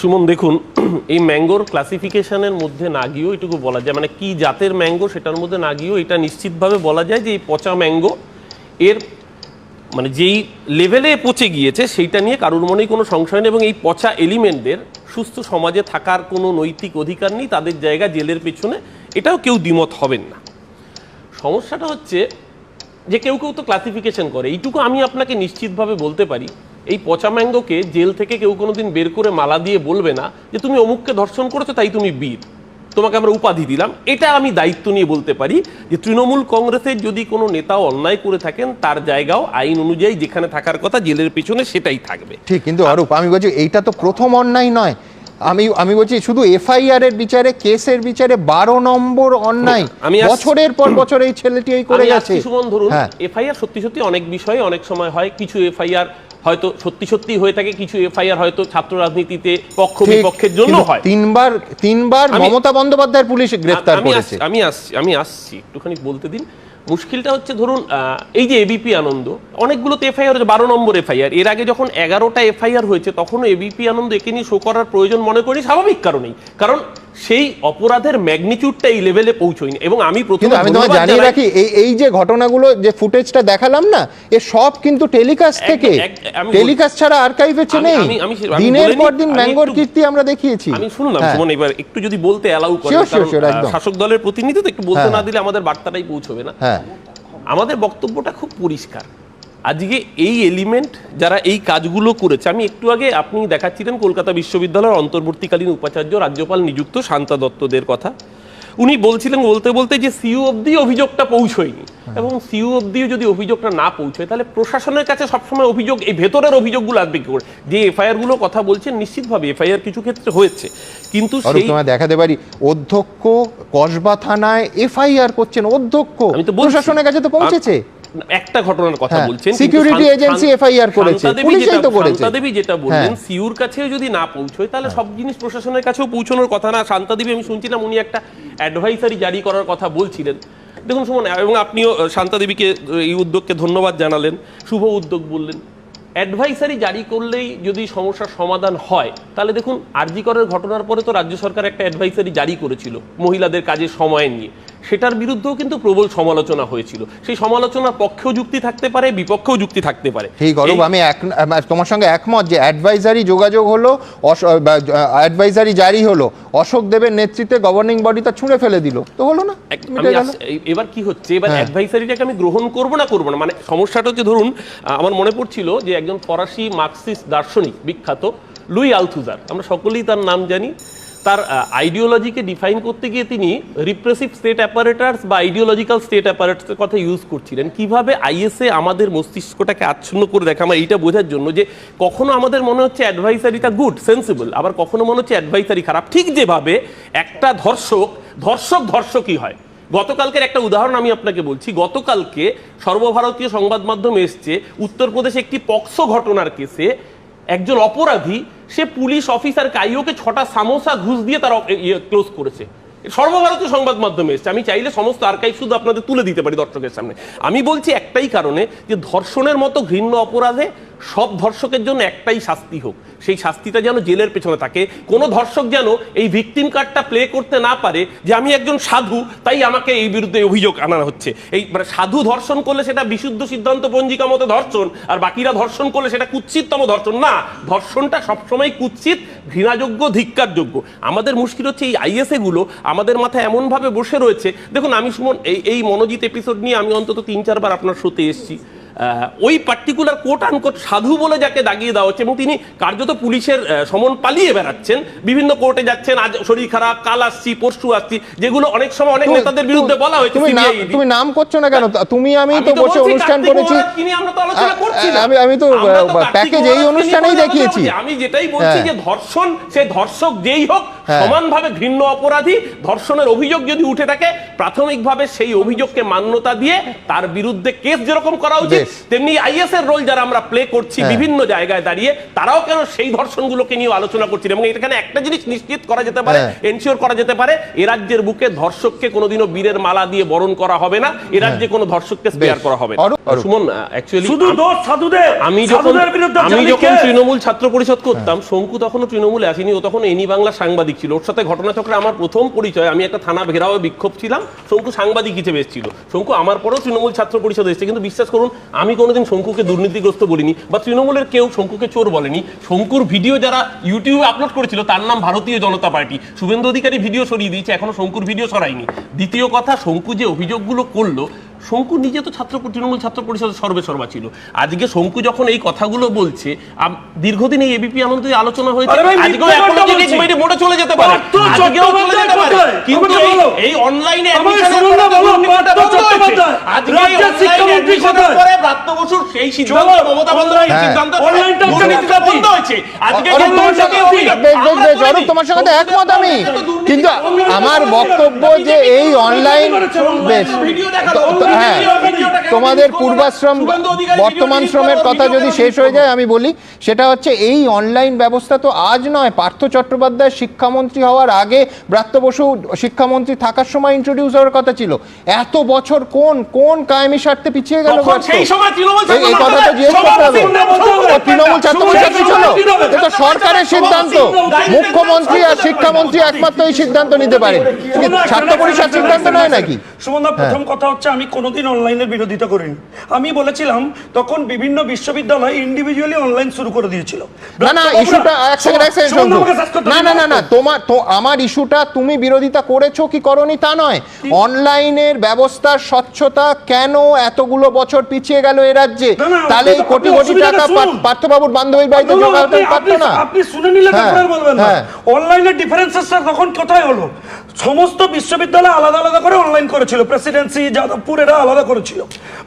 সুমন, দেখুন, এই ম্যাঙ্গোর ক্লাসিফিকেশনের মধ্যে না গিয়েও এটুকু বলা যায় মানে কি জাতের ম্যাঙ্গো সেটার মধ্যে না গিয়েও এটা নিশ্চিতভাবে বলা যায় যে এই পচা ম্যাঙ্গো এর মানে যেই লেভেলে পচে গিয়েছে সেইটা নিয়ে কারোর মনেই কোনো সংশয় নেই এবং এই পচা এলিমেন্টদের সুস্থ সমাজে থাকার কোনো নৈতিক অধিকার নেই, তাদের জায়গা জেলের পেছনে, এটাও কেউ দ্বিমত হবেন না। সমস্যাটা হচ্ছে যে কেউ কেউ তো ক্লাসিফিকেশন করে, এইটুকু আমি আপনাকে নিশ্চিতভাবে বলতে পারি এই পচা ম্যাঙ্গোকে জেল থেকে কেউ কোনোদিন বের করে মালা দিয়ে বলবে না যে তুমি অমুককে ধর্ষণ করেছ তাই তুমি বীর। তোমাকে আমরা উপাধি দিলাম। এটা আমি দায়িত্ব নিয়ে বলতে পারি যে তৃণমূল কংগ্রেসের যদি কোনো নেতা অন্যায় করে থাকেন তার জায়গাও আইন অনুযায়ী যেখানে থাকার কথা জেলের পেছনে সেটাই থাকবে। ঠিক কিন্তু অরূপ আমি বলছি এইটা তো প্রথম অন্যায় নয়। আমি আমি বলছি শুধু এফআইআর এর বিচারে কেসের বিচারে বারো নম্বর অন্যায়। আমি বছরের পর বছর এই ছেলেটি এই করে গেছে সুমন ধরুন হ্যাঁ। এফআইআর সত্যি সত্যি অনেক বিষয়ে অনেক সময় হয়। কিছু এফআইআর হয়তো সত্যি সত্যি হয়ে থাকে কিছু এফআইআর হয়তো ছাত্র রাজনীতিতে পক্ষ বিপক্ষের জন্য হয়। তিনবার তিনবার আমি- মমতা বন্দ্যোপাধ্যায়ের পুলিশ গ্রেফতার আমি করেছে। আসছি আমি আসছি আমি আসছি একটুখানি বলতে দিন। মুশকিলটা হচ্ছে ধরুন আহ, এই যে এবিপি আনন্দ অনেকগুলো অনেকগুলোতে এফআইআর হয়েছে বারো নম্বর এফআইআর। এর আগে যখন এগারোটা এফআইআর হয়েছে তখনও এবিপি আনন্দ একে নিয়ে শো করার প্রয়োজন মনে করি স্বাভাবিক কারণেই। কারণ সেই অপরাধের ম্যাগনিটিউডটা এই লেভেলে পৌঁছয়নি। এবং আমি প্রথমে আমি তোমায় জানিয়ে রাখি এই এই যে ঘটনাগুলো যে ফুটেজটা দেখালাম না এ সব কিন্তু টেলিকাস্ট থেকে। টেলিকাস্ট ছাড়া আর্কাইভে নেই দিনের পর দিন ম্যাঙ্গোর কীর্তি আমরা দেখিয়েছি। আমি শুনলাম হ্যাঁ। সুমন এবার একটু যদি বলতে অ্যালাউ করেন। শাসক দলের প্রতিনিধি তো একটু বলতে হ্যাঁ, না হ্যাঁ। দিলে আমাদের বার্তাটাই পৌঁছবে না। হ্যাঁ। আমাদের বক্তব্যটা খুব পরিষ্কার। আজকে এই এলিমেন্ট যারা এই কাজগুলো করেছে আমি একটু আগে আপনি দেখাচ্ছিলেন কলকাতা বিশ্ববিদ্যালয়ের অন্তর্বর্তীকালীন উপাচার্য রাজ্যপাল নিযুক্ত শান্তা দত্তদের কথা। উনি বলছিলেন বলতে বলতে যে সিইউ অব্দি অভিযোগটা পৌঁছয়নি এবং সিইউ অব্দিও যদি অভিযোগটা না পৌঁছয় তাহলে প্রশাসনের কাছে সবসময় অভিযোগ এই ভেতরের অভিযোগগুলো আসবে কি করে? যে এফআইআরগুলো কথা বলছেন নিশ্চিতভাবে এফআইআর কিছু ক্ষেত্রে হয়েছে। কিন্তু সেই দেখাতে পারি অধ্যক্ষ কসবা থানায় এফআইআর করছেন অধ্যক্ষ। আমি তো প্রশাসনের কাছে তো পৌঁছেছে। একটা ঘটনার কথা হ্যাঁ, বলছেন agency শান্ত- FIR করেছে, পুলিশই তো করেছে। শান্তাদেবী যেটা বললেন হ্যাঁ। সিউর কাছেও যদি না পৌঁছয় তাহলে সব জিনিস প্রশাসনের কাছেও পৌঁছানোর কথা না। শান্তাদেবী আমি শুনছিলাম উনি একটা অ্যাডভাইসারি জারি করার কথা বলছিলেন। দেখুন সুমন এবং আপনিও শান্তাদেবীকে এই উদ্যোগকে ধন্যবাদ জানালেন শুভ উদ্যোগ বললেন। অ্যাডভাইসারি জারি করলেই যদি সমস্যার সমাধান হয় তাহলে দেখুন আরজিকরের ঘটনার পরে তো রাজ্য সরকার একটা অ্যাডভাইসারি জারি করেছিল মহিলাদের কাজের সময় নিয়ে। সেটার বিরুদ্ধেও কিন্তু প্রবল সমালোচনা হয়েছিল। সেই সমালোচনার পক্ষেও যুক্তি থাকতে পারে বিপক্ষেও যুক্তি থাকতে পারে। ঠিক অরূপ আমি এক তোমার সঙ্গে একমত যে অ্যাডভাইজারি যোগাযোগ হলো অ্যাডভাইজারি জারি হলো অশোক দেবের নেতৃত্বে গভর্নিং বডি তা ছুঁড়ে ফেলে দিল তো হলো না এবার কি হচ্ছে? এবার। অ্যাডভাইসারিটাকে আমি গ্রহণ করব না করব না? মানে সমস্যাটা হচ্ছে ধরুন আমার মনে পড়ছিল যে একজন ফরাসি মার্কসিস্ট দার্শনিক বিখ্যাত লুই আলথুজার। আমরা সকলেই তার নাম জানি। তার আইডিওলজিকে ডিফাইন করতে গিয়ে তিনি রিপ্রেসিভ স্টেট অ্যাপারেটার্স বা আইডিওলজিক্যাল স্টেট অ্যাপারেটার্সের কথা ইউজ করছিলেন। কীভাবে আইএসএ আমাদের মস্তিষ্কটাকে আচ্ছন্ন করে দেখে আমার এইটা বোঝার জন্য যে কখনো আমাদের মনে হচ্ছে অ্যাডভাইসারিটা গুড সেন্সিবল আবার কখনো মনে হচ্ছে অ্যাডভাইসারি খারাপ। ঠিক যেভাবে একটা ধর্ষক ধর্ষক ধর্ষকই হয়। গতকালকের একটা উদাহরণ আমি আপনাকে বলছি। গতকালকে সর্বভারতীয় সংবাদ মাধ্যম এসছে, উত্তরপ্রদেশে একটি পক্সো ঘটনার কেসে একজন অপরাধী, সে পুলিশ অফিসার কাইওকে ছটা সামোসা ঘুষ দিয়ে তার ক্লোজ করেছে। সর্বভারতীয় সংবাদ মাধ্যমে এসছে। আমি চাইলে সমস্ত আর্কাইভ শুধু আপনাদের তুলে দিতে পারি দর্শকের সামনে। আমি বলছি একটাই কারণে যে ধর্ষণের মতো ঘৃণ্য অপরাধে সব ধর্ষকের জন্য একটাই শাস্তি হোক। সেই শাস্তিটা যেন জেলের পেছনে থাকে। কোনো ধর্ষক যেন এই ভিকটিম কার্ডটা প্লে করতে না পারে যে আমি একজন সাধু, তাই আমাকে এই বিরুদ্ধে অভিযোগ আনা হচ্ছে। এই মানে সাধু ধর্ষণ করলে সেটা বিশুদ্ধ সিদ্ধান্ত পঞ্জিকা মতো ধর্ষণ, আর বাকিরা ধর্ষণ করলে সেটা কুৎসিততম ধর্ষণ। না, ধর্ষণটা সবসময় কুৎসিত, ঘৃণাযোগ্য, ধিক্কারযোগ্য। আমাদের মুশকিল হচ্ছে এই আইএসএ গুলো আমাদের মাথায় এমনভাবে বসে রয়েছে। দেখুন, আমি সুমন, এই এই মনোজিৎ এপিসোড নিয়ে আমি অন্তত তিন, চারবার আপনার শোতে এসেছি। ওই পার্টিকুলার কোট আনকোট সাধু বলে যাকে দাগিয়ে দেওয়া হচ্ছে এবং তিনি কার্যত পুলিশের সমন পালিয়ে বেড়াচ্ছেন বিভিন্ন কোর্টে যাচ্ছেন আজ শরীর খারাপ কাল আসছি পরশু আসছি যেগুলো অনেক সময় অনেক নেতাদের বিরুদ্ধে বলা হয়েছে তুমি নাম তুমি নাম করছ না কেন তুমি আমি তো বসে অনুষ্ঠান করেছি আমি- আমি তো, প্যাকেজ এই অনুষ্ঠানেই দেখিয়েছি। আমি যেটাই বলছি হ্যাঁ। যে ধর্ষণ সে ধর্ষক যেই হোক। সমানভাবে ঘৃণ্য অপরাধী ধর্ষণের অভিযোগ যদি উঠে থাকে প্রাথমিকভাবে সেই অভিযোগকে মান্যতা দিয়ে তার বিরুদ্ধে কেস যেরকম করা উচিত তেমনি আইএস এর রোল যারা আমরা প্লে করছি হ্যাঁ। বিভিন্ন জায়গায় দাঁড়িয়ে তারাও কেন সেই ধর্ষণগুলোকে নিয়ে আলোচনা করছি? এবং এখানে একটা জিনিস নিশ্চিত করা যেতে পারে হ্যাঁ। এনশিওর করা যেতে পারে এ রাজ্যের বুকে ধর্ষককে কোনোদিনও বীরের মালা দিয়ে বরণ করা হবে না এ রাজ্যে কোনো ধর্ষককে স্পেয়ার করা হবে। সুমন অ্যাকচুয়ালি শুধু দোষ সাধুদের আমি যখন আমি যখন তৃণমূল ছাত্র পরিষদ করতাম শঙ্কু তখনও তৃণমূলে আসেনি ও তখন এনি বাংলা সাংবাদিক ছিল ওর সাথে ঘটনাচক্রে আমার প্রথম পরিচয়, আমি একটা থানা ঘেরাও বিক্ষোভ ছিলাম, শঙ্কু সাংবাদিক হিসেবে এসেছিল। শঙ্কু আমার পরেও তৃণমূল ছাত্র পরিষদ এসেছে, কিন্তু বিশ্বাস করুন, আমি কোনোদিন শঙ্কুকে দুর্নীতিগ্রস্ত বলিনি, বা তৃণমূলের কেউ শঙ্কুকে চোর বলেনি। শঙ্কুর ভিডিও যারা ইউটিউবে আপলোড করেছিল, তার নাম ভারতীয় জনতা পার্টি। শুভেন্দু অধিকারী ভিডিও সরিয়ে দিয়েছে, এখনও শঙ্কুর ভিডিও সরায়নি। দ্বিতীয় কথা, শঙ্কু যে অভিযোগগুলো করল শঙ্কু নিজে তো ছাত্র তৃণমূল ছাত্র পরিষদের সর্বে সর্বা ছিল। আজকে শঙ্কু যখন এই কথাগুলো বলছে দীর্ঘদিন এই এবিপি আনন্দে আলোচনা হয়েছে আজকেও এখনও মোড়ে চলে যেতে পারে। আজকেও চলে যেতে পারে। কিন্তু এই- অনলাইনে সেই সিদ্ধান্ত মমতা হ্যাঁ। সিদ্ধান্ত বন্ধ হয়েছে। আজকে তোমার সঙ্গে- আমরা একমত আমি। কিন্তু বক্তব্য যে এই অনলাইন বেশ। হ্যাঁ তোমাদের? পূর্বাশ্রম বর্তমান শ্রমের কথা যদি শেষ হয়ে যায় আমি বলি সেটা হচ্ছে এই অনলাইন ব্যবস্থা তো আজ নয়। পার্থ চট্টোপাধ্যায় শিক্ষামন্ত্রী হওয়ার আগে ব্রাত্য বসু শিক্ষামন্ত্রী থাকার সময় ইন্ট্রোডিউস হওয়ার কথা ছিল। এত বছর কোন কোন কায়েমি স্বার্থে পিছিয়ে গেল এই- এই ছাত্র কথা তো জিজ্ঞেস করতে হবে। তৃণমূল ছাত্র ছিল এটা সরকারের সিদ্ধান্ত। মুখ্যমন্ত্রী আর শিক্ষামন্ত্রী একমাত্র এই সিদ্ধান্ত নিতে পারেন। ছাত্র পরিষদ সিদ্ধান্ত নয় নাকি? সুমনদা প্রথম কথা হচ্ছে আমি কোনোদিন অনলাইনের বিরোধিতা করিনি। আমি বলেছিলাম তখন বিভিন্ন বিশ্ববিদ্যালয় ইন্ডিভিজুয়ালি অনলাইন শুরু করে দিয়েছিল। না না ইস্যুটা এক সেকেন্ড এক সেকেন্ড করতে না না না না তোমার তো আমার ইস্যুটা তুমি বিরোধিতা করেছ কি করনি তা নয়। অনলাইনের ব্যবস্থার স্বচ্ছতা কেন এতগুলো বছর পিছিয়ে গেল এ রাজ্যে? তাহলে এই কোটি কোটি টাকা। পার্থবাবুর বান্ধবীর বাড়িতে জোগাড় আপনি- পারতো না। আপনি শুনে নিলে হ্যাঁ, তারপরে বলবেন না। হ্যাঁ। অনলাইনের ডিফারেন্সেসটা তখন কোথায় হলো? সমস্ত বিশ্ববিদ্যালয় আলাদা আলাদা করে অনলাইন করেছিল। প্রেসিডেন্সি যাদবপুর এরা আলাদা করেছিল।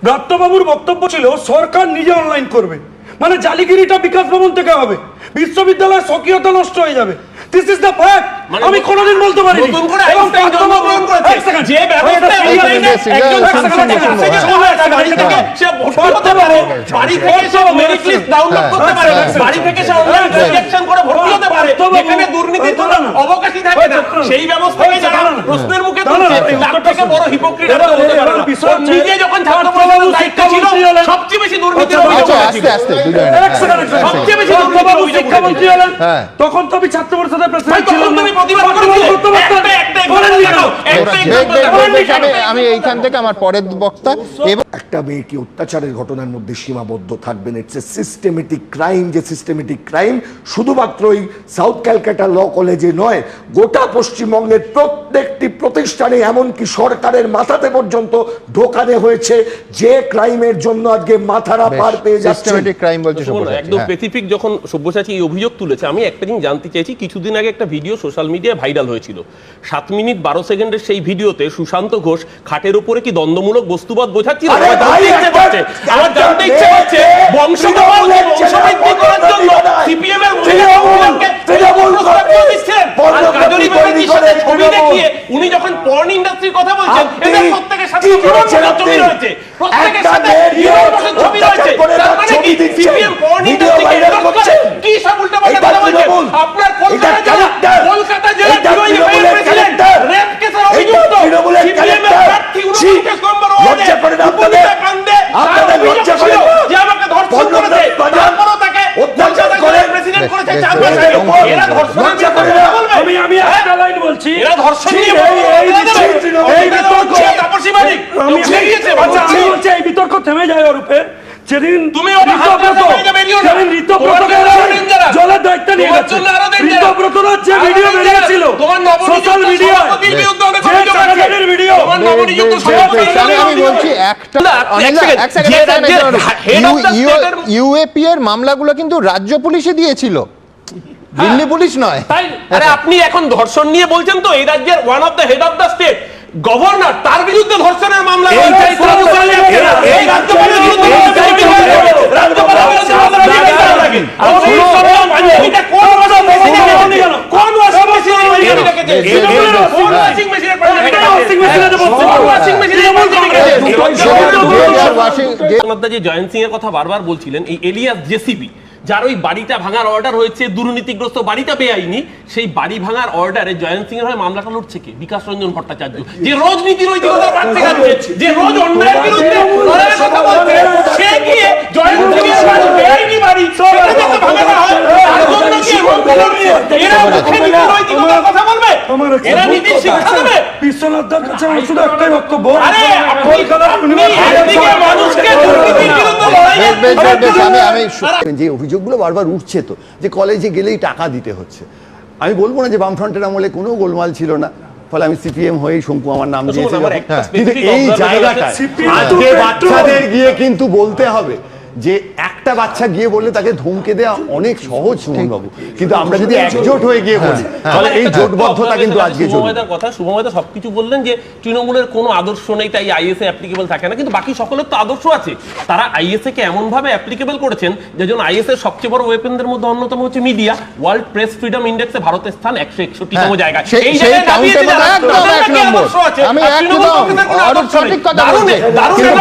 ব্রাত্যবাবুর বক্তব্য ছিল সরকার নিজে অনলাইন করবে। মানে জালিগিরিটা বিকাশ ভবন থেকে হবে। বিশ্ববিদ্যালয়ের স্বকীয়তা নষ্ট হয়ে যাবে। দিস ইজ দ্য ফ্যাক্ট আমি কোনোদিন বলতে পারি নতুন করে আইনস্টাইন যে হ্যাঁ। হ্যাঁ, হ্যাঁ, হ্যাঁ। সেই ব্যবস্থাকে যারা প্রশ্নের মুখে থেকে বড় যখন দায়িত্বে ছিল, হলেন। সবচেয়ে বেশি দুর্নীতির আচ্ছা, আচ্ছা। সবচেয়ে বেশি পার্থবাবু অভিযোগ শিক্ষামন্ত্রী হলেন হ্যাঁ। তখন তো আমি ছাত্র পরিষদের প্রেসিডেন্ট ছিলাম। প্রতিবাদ করতে একটা- একটা একটা আমি এইখান থেকে আমার পরের বক্তা। এবং একটা মেয়েকে অত্যাচারের ঘটনার মধ্যে সীমাবদ্ধ থাকবেন? ইটস এ সিস্টেমেটিক ক্রাইম যে সিস্টেমেটিক ক্রাইম শুধুমাত্র ওই সাউথ ক্যালকাটা ল কলেজে নয় গোটা পশ্চিমবঙ্গের প্রত্যেকটি প্রতিষ্ঠানে এমনকি সরকারের মাথাতে পর্যন্ত ঢোকানে হয়েছে যে ক্রাইমের জন্য আজকে মাথারা পার পেয়ে যাচ্ছে সিস্টেমেটিক ক্রাইম বলছে একদম হ্যাঁ। স্পেসিফিক যখন সব্যসাচী এই অভিযোগ তুলেছে আমি একটা জিনিস জানতে চাইছি কিছুদিন আগে একটা ভিডিও সোশ্যাল মিডিয়ায় ভাইরাল হয়েছিল। সাত মিনিট বারো সেকেন্ডের সেই ভিডিওতে সুশান্ত ঘোষ খাটের উপরে কি দ্বন্দ্বমূলক বস্তুবাদ আমার জানতে ইচ্ছে বংশবৃদ্ধি করার জন্য সিপিএম এর ছবি দেখিয়ে উনি যখন পর্ন ইন্ডাস্ট্রির কথা বলছেন এদের প্রত্যেকের সাথে ছবি রয়েছে। প্রত্যেকের সাথে ছবি রয়েছে। তার মানে কি? সিপিএম পর্ন ইন্ডাস্ট্রিকে সব এটা কথা বলছেন? আপনার এটা কলকাতা জেলা character। কলকাতা জেলা এটা DOI তৃণমূলের প্রেসিডেন্ট character। রেপ কেসের এটা অভিযুক্ত তৃণমূলের সিপিএম এর character। প্রার্থী ছি, 49 নম্বর ওয়ার্ডে লজ্জা করে না আপনাদের? উপজেলা কাণ্ডে তার আপনাদের অভিযোগ লজ্জা ছিল করে না? যে আমাকে ধর্ষণ পর্নোগ্রাফি করেছে বাজার, তারপরও তাকে অত্যাচার কলকাতা করে। জেলার প্রেসিডেন্ট বেশ, করেছে বেশ, চার বেশ, মাস বেশ, আগে। বেশ, এরা ধর্ষণের লজ্জা করে বিরুদ্ধে না? কথা বলবে? আমি আমি হ্যাঁ? একটা লাইন বলছি এরা ধর্ষণ নিয়ে এই- বলবে, এই বলবে, বিতর্ক- বলবে, এই বলবে, বিতর্ক- বলবে, তাপসী মালিক, আমি উঠে গিয়েছে, আচ্ছা, বলছে, আমি বলছি এই বিতর্ক থেমে যায় অরূপে যেদিন তুমি ওটা হাত ঋতব্রত কাটা জলের দায়িত্ব নিয়ে গেছে। যে ভিডিও বেরিয়েছিল সোশ্যাল মিডিয়ায় যে ভিডিও আমি- বলছি একটা ইউএপি এর মামলাগুলো কিন্তু রাজ্য পুলিশে দিয়েছিল। দিল্লি পুলিশ নয়। তাই আরে আপনি এখন ধর্ষণ নিয়ে বলছেন তো এই রাজ্যের one of the head of the state governor তার বিরুদ্ধে ধর্ষণের মামলা জয়ন্ত সিং এর কথা বারবার বলছিলেন এই এলিয়াস জেসিবি যার ওই বাড়িটা ভাঙার অর্ডার হয়েছে দুর্নীতিগ্রস্ত বাড়িটা বেআইনি সেই বাড়ি ভাঙার অর্ডারে জয়ন্ত সিং এর হয়ে মামলাটা লড়ছে কে? বিকাশ রঞ্জন ভট্টাচার্য। যে রোজ নীতি প্রার্থী খাচ্ছে যে রোজ অন্যায়ের বিরুদ্ধে লড়াইয়ের কথা বলছে সে গিয়ে জয়ন্ত সিং এর বাড়ি বেআইনি বাড়ি সেটা যাতে ভাঙানো হয়। তার জন্য কি এরা মুখে কথা বলবে? এরা নীতির শিক্ষা দেবে? বিশ্বনাথ দার কাছে আমার শুধু একটাই বক্তব্য। যে অভিযোগগুলো বারবার উঠছে তো যে কলেজে গেলেই টাকা দিতে হচ্ছে। আমি বলব না যে বামফ্রন্টের আমলে কোনো গোলমাল ছিল না ফলে আমি সিপিএম হয়েই শঙ্কু আমার নাম দিয়েছে কিন্তু এই জায়গাটা আজকে বাচ্চাদের গিয়ে কিন্তু বলতে হবে যে একটা বাচ্চা গিয়ে বললে তাকে ধমকে দেওয়া অনেক সহজ সুমনবাবু কিন্তু আমরা যদি একজোট হয়ে গিয়ে বলি তাহলে এই জোটবদ্ধতা কিন্তু আজকে চলবে। কথা শুভময়দা সবকিছু বললেন যে তৃণমূলের কোনো আদর্শ নেই তাই আইএসএ অ্যাপ্লিকেবল থাকে না। কিন্তু বাকি সকলের তো আদর্শ আছে। তারা আইএসএ কে এমন ভাবে অ্যাপ্লিকেবল করেছেন যে জন্য আইএসএ সবচেয়ে বড় ওয়েপেনদের মধ্যে অন্যতম হচ্ছে মিডিয়া ওয়ার্ল্ড প্রেস ফ্রিডম ইন্ডেক্সে ভারতের স্থান একশো একষট্টিতম হ্যাঁ, জায়গায়। এই জায়গায়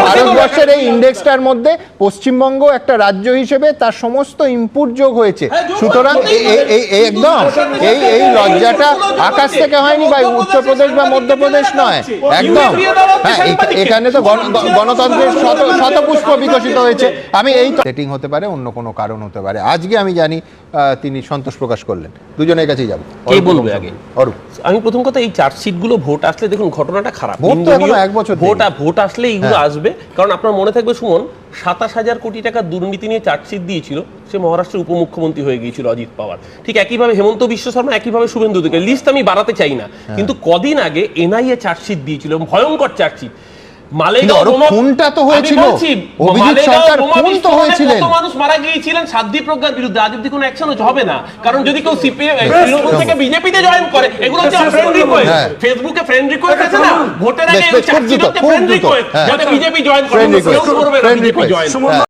ভারতবর্ষের এই ইন্ডেক্সটার মধ্যে পশ্চিমবঙ্গ একটা রাজ্য হিসেবে তার সমস্ত ইনপুট যোগ হয়েছে। হ্যাঁ, সুতরাং এই- একদম। এই এই লজ্জাটা আকাশ থেকে হয়নি বা উত্তরপ্রদেশ বা মধ্যপ্রদেশ নয়। একদম। হ্যাঁ এখানে তো গণতন্ত্রের শত শতপুষ্প বিকশিত হয়েছে। আমি এই সেটিং হতে পারে অন্য কোনো কারণ হতে পারে। আজকে আমি জানি আহ, তিনি সন্তোষ প্রকাশ করলেন। দুজনের কাছেই যাব। কে বলবে আগে? অরূপ। আমি প্রথম কথা এই চার্জশিটগুলো ভোট আসলে দেখুন ঘটনাটা খারাপ। ভোট তো এক বছর ভোট। ভোট আসলে এইগুলো আসবে। কারণ আপনার মনে থাকবে সুমন সাতাশ হাজার কোটি টাকা দুর্নীতি নিয়ে চার্জশিট দিয়েছিল সে মহারাষ্ট্রের উপমুখ্যমন্ত্রী হয়ে গিয়েছিল অজিত পাওয়ার। ঠিক একইভাবে হেমন্ত বিশ্ব শর্মা একইভাবে শুভেন্দু লিস্ট আমি বাড়াতে চাই না। হ্যাঁ। কিন্তু কদিন আগে এনআইএ চার্জশিট দিয়েছিল ভয়ঙ্কর চার্জশিট। মালেগাঁও কিন্তু আরও বোমা- খুনটা তো হয়েছিল। অভিজিৎ সরকার খুন তো হয়েছিলেন। মানুষ মারা গিয়েছিলেন? সাধ্বী প্রজ্ঞার বিরুদ্ধে। আজ অব্দি কোনো অ্যাকশন হবে না। কারণ যদি কেউ সিপিএম তৃণমূল থেকে বিজেপিতে জয়েন করে এগুলো হচ্ছে ফ্রেন্ড রিকোয়েস্ট। ফেসবুকে ফ্রেন্ড রিকোয়েস্ট আছে না? ভোটের আগে ফ্রেন্ড। রিকোয়েস্ট হ্যাঁ। যাতে বিজেপি জয়েন করে। কেউ করবে না বিজেপি জয়েন সুমন